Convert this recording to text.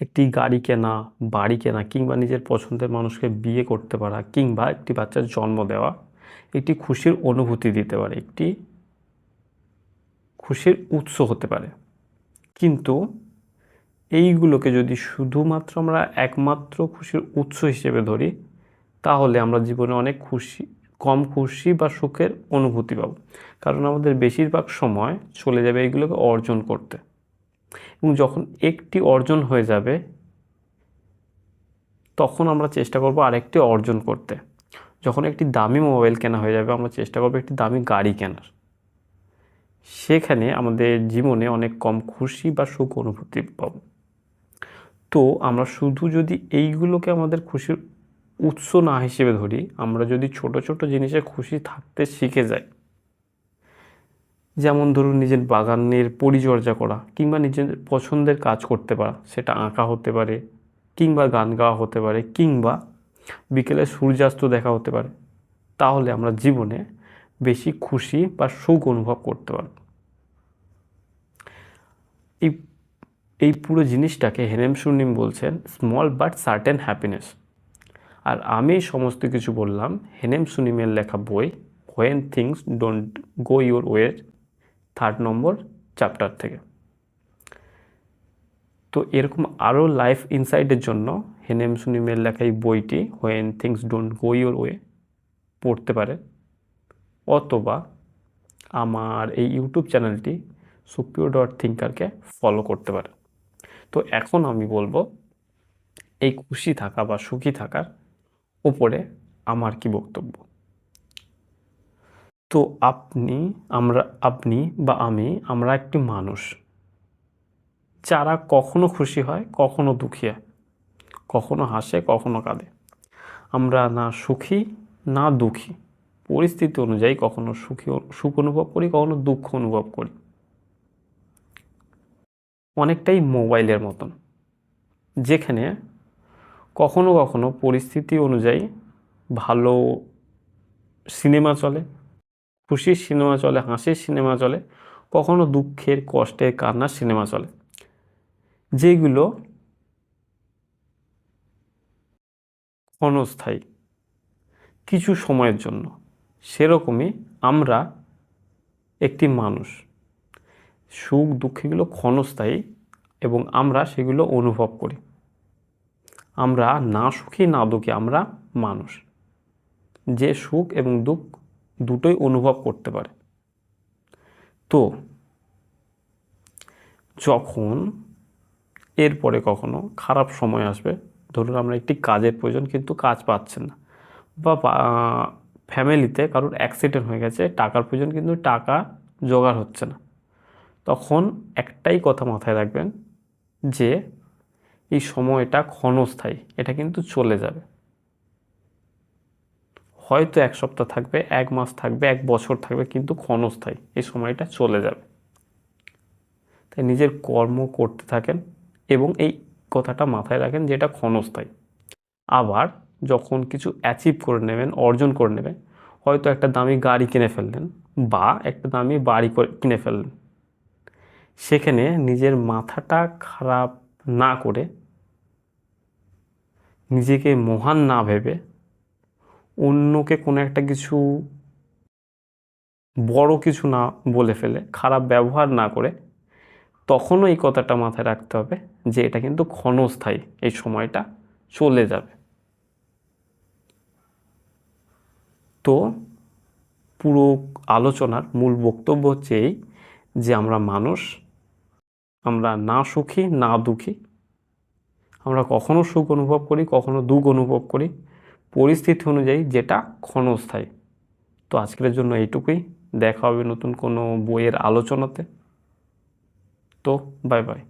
একটি গাড়ি কেনা, বাড়ি কেনা কিংবা নিজের পছন্দের মানুষকে বিয়ে করতে পারা কিংবা একটি বাচ্চার জন্ম দেওয়া, একটি খুশির অনুভূতি দিতে পারে, একটি খুশির উৎস হতে পারে। কিন্তু এইগুলোকে যদি শুধুমাত্র আমরা একমাত্র খুশির উৎস হিসেবে ধরি, তাহলে আমরা জীবনে অনেক খুশি, কম খুশি বা সুখের অনুভূতি পাবো। কারণ আমাদের বেশিরভাগ সময় চলে যাবে এইগুলোকে অর্জন করতে। এবং যখন একটি অর্জন হয়ে যাবে, তখন আমরা চেষ্টা করব আরেকটি অর্জন করতে। যখন একটি দামি মোবাইল কেনা হয়ে যাবে, আমরা চেষ্টা করব একটি দামি গাড়ি কেনার। সেখানে আমাদের জীবনে অনেক কম খুশি বা সুখ অনুভূতি পাব। তো আমরা শুধু যদি এইগুলোকে আমাদের খুশির উৎস না হিসেবে ধরি, আমরা যদি ছোট ছোট জিনিসে খুশি থাকতে শিখে যাই যেমন ধরুন নিজের বাগানের পরিচর্যা করা কিংবা নিজের পছন্দের কাজ করতে পারা, সেটা আঁকা হতে পারে কিংবা গান গাওয়া হতে পারে কিংবা বিকেলে সূর্যাস্ত দেখা হতে পারে, তাহলে আমরা জীবনে বেশি খুশি বা সুখ অনুভব করতে পারব। এই এই পুরো জিনিসটাকে হেনেম সুনিম বলছেন স্মল বাট সার্টেন হ্যাপিনেস আর আমি সমস্ত কিছু বললাম হেনেম সুনিমের লেখা বই when things don't go your way third number chapter থেকে। তো এরকম আরও লাইফ ইনসাইটের জন্য হেনেম সুনিমের লেখা এই বইটি when things don't go your way পড়তে পারে। অথবা আমার এই ইউটিউব চ্যানেলটি সুপিও ডট থিঙ্কারকে ফলো করতে পারে। তো এখন আমি বলব, এই খুশি থাকা বা সুখী থাকার উপরে আমার কি বক্তব্য? তো আপনি, আমরা, আপনি বা আমি, আমরা একটি মানুষ। যারা কখনো খুশি হয়, কখনো দুঃখী হয়, কখনো হাসে, কখনো কাঁদে। আমরা না সুখী, না দুঃখী। পরিস্থিতি অনুযায়ী কখনো সুখী সুখ অনুভব করি, কখনো দুঃখ অনুভব করি। অনেকটাই মোবাইলের মতন। যেখানে কখনো কখনো পরিস্থিতি অনুযায়ী ভালো সিনেমা চলে খুশির সিনেমা চলে, হাসির সিনেমা চলে, কখনো দুঃখের, কষ্টের কান্নার সিনেমা চলে। যেগুলো ক্ষণস্থায়ী, কিছু সময়ের জন্য। সেরকমই আমরা একটি মানুষ। সুখ দুঃখগুলো ক্ষণস্থায়ী এবং আমরা সেগুলো অনুভব করি। আমরা না সুখী, না দুঃখী, আমরা মানুষ। যে সুখ এবং দুঃখ দুটোই অনুভব করতে পারে। তো, যখন এরপরে কখনো খারাপ সময় আসবে, ধরুন আমরা একটি কাজের প্রয়োজন কিন্তু কাজ পাচ্ছেন না বা ফ্যামিলিতে কারোর অ্যাক্সিডেন্ট হয়ে গেছে, টাকার প্রয়োজন কিন্তু টাকা জোগাড় হচ্ছে না। তখন একটাই কথা মাথায় রাখবেন যে, এই সময়টা ক্ষণস্থায়ী, এটা কিন্তু চলে যাবে। হয়তো এক সপ্তাহ থাকবে, এক মাস থাকবে, এক বছর থাকবে, কিন্তু ক্ষণস্থায়ী এই সময়টা চলে যাবে। তাই নিজের কর্ম করতে থাকেন এবং এই কথাটা মাথায় রাখেন যে এটা ক্ষণস্থায়ী। আবার যখন কিছু অ্যাচিভ করে নেবেন, অর্জন করে নেবেন, হয়তো একটা দামি গাড়ি কিনে ফেললেন বা একটা দামি বাড়ি কিনে ফেললেন, সেখানে নিজের মাথাটা খারাপ না করে নিজেকে মহান না ভেবে অন্যকে কোনো একটা কিছু বড় কিছু না বলে ফেলে, খারাপ ব্যবহার না করে, তখনও এই কথাটা মাথায় রাখতে হবে যে এটা কিন্তু ক্ষণস্থায়ী, এই সময়টা চলে যাবে। তো পুরো আলোচনার মূল বক্তব্য হচ্ছে এই যে আমরা মানুষ, আমরা না সুখী, না দুঃখী। আমরা কখনো সুখ অনুভব করি, কখনো দুঃখ অনুভব করি পরিস্থিতি অনুযায়ী যেটা ক্ষণস্থায়ী। তো আজকের জন্য এইটুকুই। দেখা হবে নতুন কোনো বইয়ের আলোচনাতে। তো বাই বাই